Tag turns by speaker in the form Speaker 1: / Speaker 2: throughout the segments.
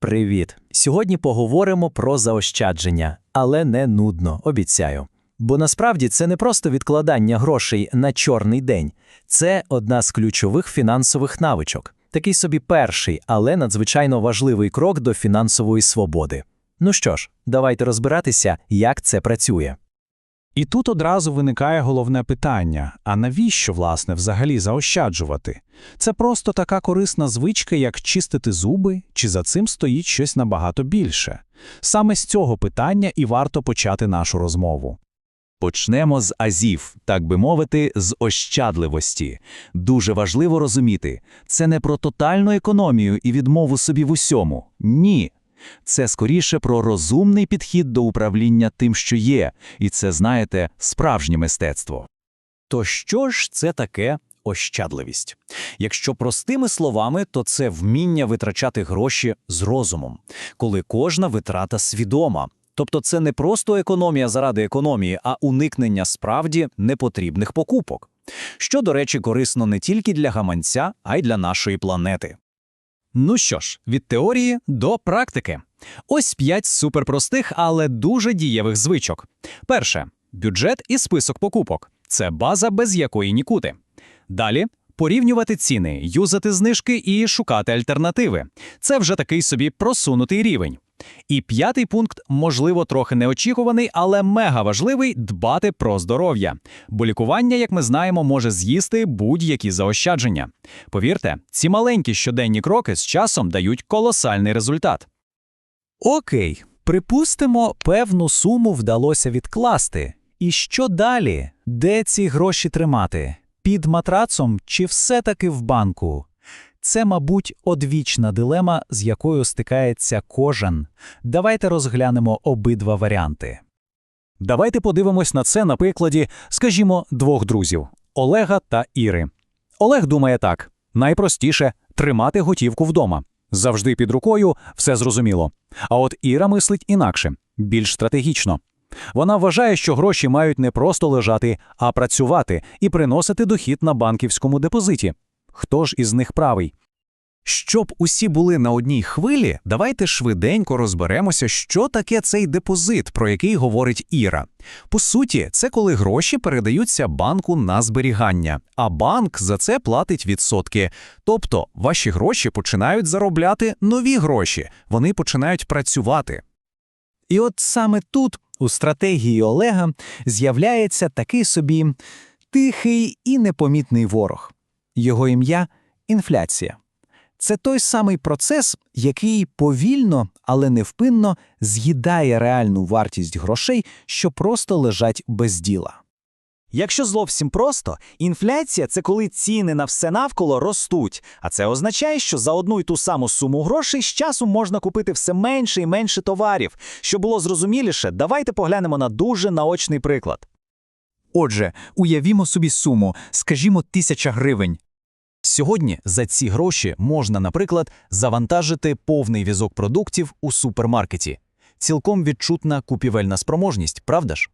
Speaker 1: Привіт! Сьогодні поговоримо про заощадження, але не нудно, обіцяю. Бо насправді це не просто відкладання грошей на чорний день, це одна з ключових фінансових навичок. Такий собі перший, але надзвичайно важливий крок до фінансової свободи. Ну що ж, давайте розбиратися, як це працює.
Speaker 2: І тут одразу виникає головне питання: а навіщо, власне, взагалі заощаджувати? Це просто така корисна звичка, як чистити зуби, чи за цим стоїть щось набагато більше? Саме з цього питання і варто почати нашу розмову.
Speaker 3: Почнемо з азів, так би мовити, з ощадливості. Дуже важливо розуміти, це не про тотальну економію і відмову собі в усьому. Ні. Це скоріше про розумний підхід до управління тим, що є, і це, знаєте, справжнє мистецтво.
Speaker 4: То що ж це таке ощадливість? Якщо простими словами, то це вміння витрачати гроші з розумом, коли кожна витрата свідома. Тобто це не просто економія заради економії, а уникнення справді непотрібних покупок. Що, до речі, корисно не тільки для гаманця, а й для нашої планети. Ну що ж, від теорії до практики. Ось п'ять суперпростих, але дуже дієвих звичок. Перше бюджет і список покупок. Це база, без якої нікуди. Далі порівнювати ціни, юзати знижки і шукати альтернативи. Це вже такий собі просунутий рівень. І п'ятий пункт, можливо, трохи неочікуваний, але мега важливий дбати про здоров'я. Бо лікування, як ми знаємо, може з'їсти будь-які заощадження. Повірте, ці маленькі щоденні кроки з часом дають колосальний результат.
Speaker 1: Окей, припустимо, певну суму вдалося відкласти. І що далі? Де ці гроші тримати? Під матрацом чи все-таки в банку? Це, мабуть, одвічна дилема, з якою стикається кожен. Давайте розглянемо обидва варіанти.
Speaker 4: Давайте подивимось на це на прикладі, скажімо, двох друзів Олега та Іри. Олег думає так: найпростіше тримати готівку вдома. Завжди під рукою, все зрозуміло. А от Іра мислить інакше, більш стратегічно. Вона вважає, що гроші мають не просто лежати, а працювати і приносити дохід на банківському депозиті. Хто ж із них правий?
Speaker 3: Щоб усі були на одній хвилі, давайте швиденько розберемося, що таке цей депозит, про який говорить Іра. По суті, це коли гроші передаються банку на зберігання, а банк за це платить відсотки. Тобто ваші гроші починають заробляти нові гроші, вони починають працювати.
Speaker 1: І от саме тут, у стратегії Олега, з'являється такий собі тихий і непомітний ворог. Його ім'я інфляція. Це той самий процес, який повільно, але невпинно з'їдає реальну вартість грошей, що просто лежать без діла.
Speaker 5: Якщо зовсім просто, інфляція це коли ціни на все навколо ростуть, а це означає, що за одну й ту саму суму грошей з часом можна купити все менше і менше товарів. Щоб було зрозуміліше, давайте поглянемо на дуже наочний приклад.
Speaker 6: Отже, уявімо собі суму, скажімо, тисяча гривень.
Speaker 4: Сьогодні за ці гроші можна, наприклад, завантажити повний візок продуктів у супермаркеті. Цілком відчутна купівельна спроможність, правда ж?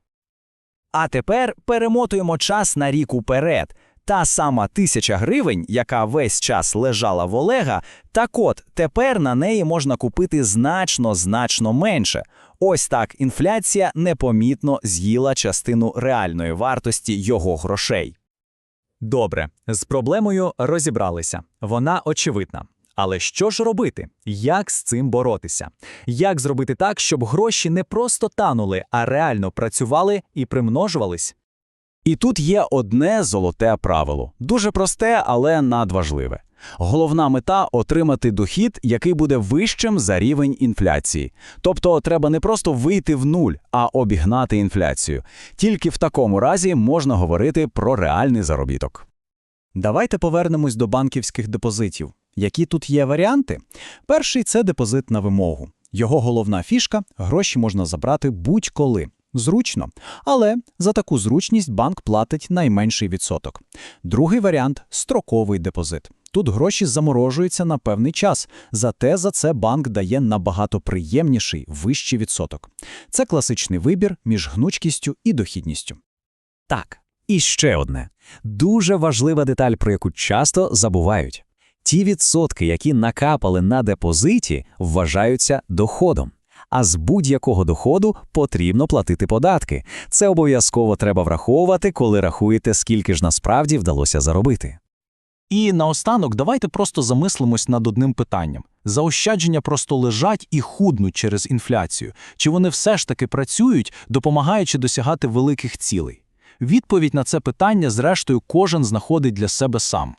Speaker 5: А тепер перемотуємо час на рік уперед. Та сама тисяча гривень, яка весь час лежала в Олега, так от тепер на неї можна купити значно значно менше. Ось так інфляція непомітно з'їла частину реальної вартості його грошей.
Speaker 4: Добре, з проблемою розібралися. Вона очевидна. Але що ж робити? Як з цим боротися? Як зробити так, щоб гроші не просто танули, а реально працювали і примножувались? І тут є одне золоте правило. Дуже просте, але надважливе. Головна мета отримати дохід, який буде вищим за рівень інфляції. Тобто треба не просто вийти в нуль, а обігнати інфляцію. Тільки в такому разі можна говорити про реальний заробіток. Давайте повернемось до банківських депозитів. Які тут є варіанти? Перший це депозит на вимогу. Його головна фішка гроші можна забрати будь-коли. Зручно, але за таку зручність банк платить найменший відсоток. Другий варіант строковий депозит. Тут гроші заморожуються на певний час, зате за це банк дає набагато приємніший вищий відсоток. Це класичний вибір між гнучкістю і дохідністю. Так, і ще одне дуже важлива деталь, про яку часто забувають.
Speaker 1: Ті відсотки, які накапали на депозиті, вважаються доходом. А з будь-якого доходу потрібно платити податки. Це обов'язково треба враховувати, коли рахуєте, скільки ж насправді вдалося заробити.
Speaker 2: І наостанок давайте просто замислимось над одним питанням. Заощадження просто лежать і худнуть через інфляцію. Чи вони все ж таки працюють, допомагаючи досягати великих цілей? Відповідь на це питання, зрештою, кожен знаходить для себе сам.